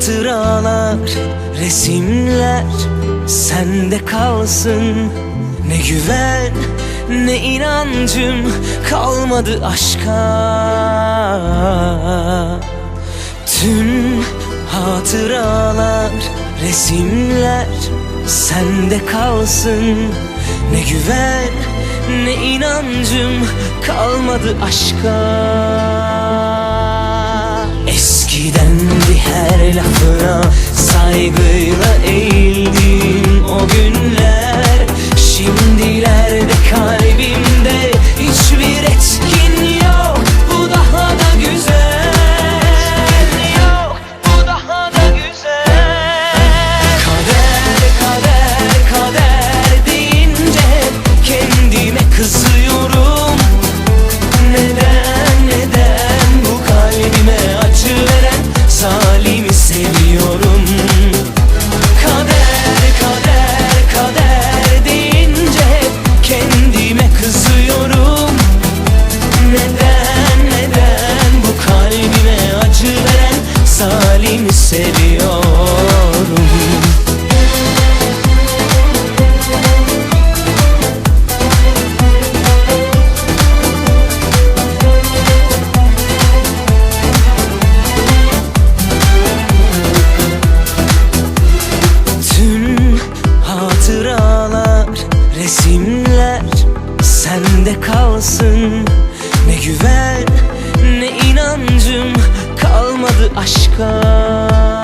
Hatıralar, resimler sende kalsın. Ne güven, ne inancım kalmadı aşka. Tüm hatıralar, resimler sende kalsın. Ne güven, ne inancım kalmadı aşka. Saygı seni seviyorum. Tüm hatıralar, resimler sende kalsın. Ne güven, ne inancım kalmadı aşka.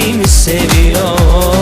kalbimi seviyor.